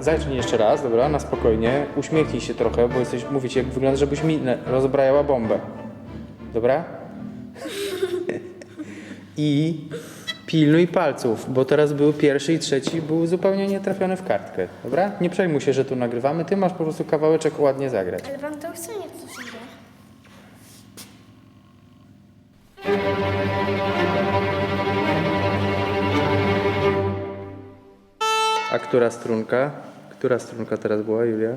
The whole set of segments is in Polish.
zacznij jeszcze raz, dobra, na spokojnie. Uśmiechnij się trochę, bo jesteś, mówię jak wygląda, żebyś minę rozbrajała bombę. Dobra? I pilnuj palców, bo teraz był pierwszy i trzeci, był zupełnie nietrafiony w kartkę. Dobra? Nie przejmuj się, że tu nagrywamy. Ty masz po prostu kawałeczek ładnie zagrać. Ale wam to chce, nie A która strunka? Która strunka teraz była, Julia?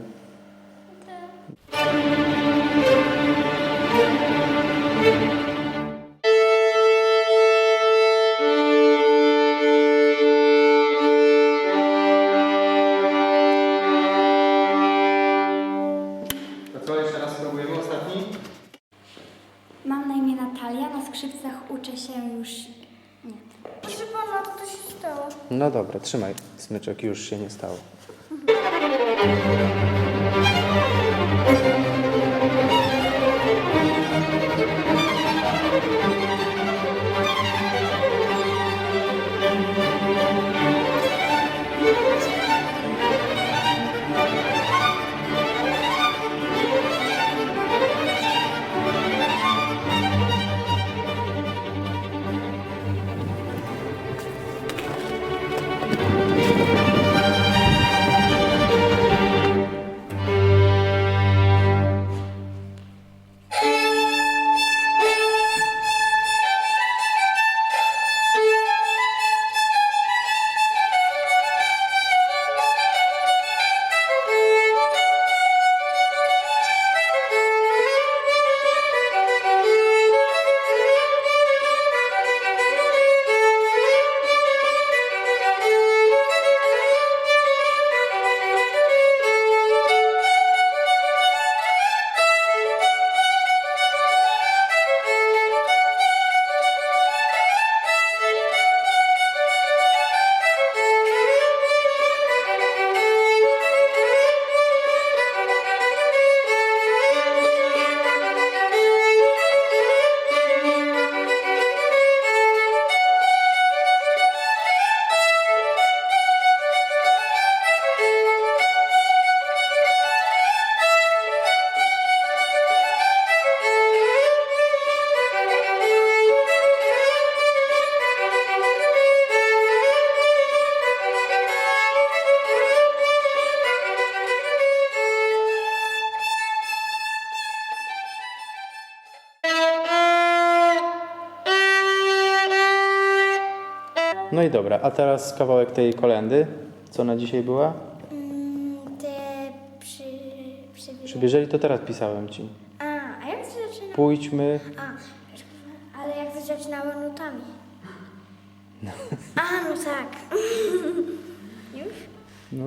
To co, jeszcze raz spróbujemy ostatni? Mam na imię Natalia, na skrzypcach uczę się już... Nie. Proszę pana, to coś się stało. No dobra, trzymaj smyczek, już się nie stało. No i dobra, a teraz kawałek tej kolendy. Co na dzisiaj była? Mm, te przy... przy... Przybierzeli, to teraz pisałem ci. A, a jak to zaczyna? Pójdźmy. A, ale jak to zaczynało nutami? A, no tak. Już? No.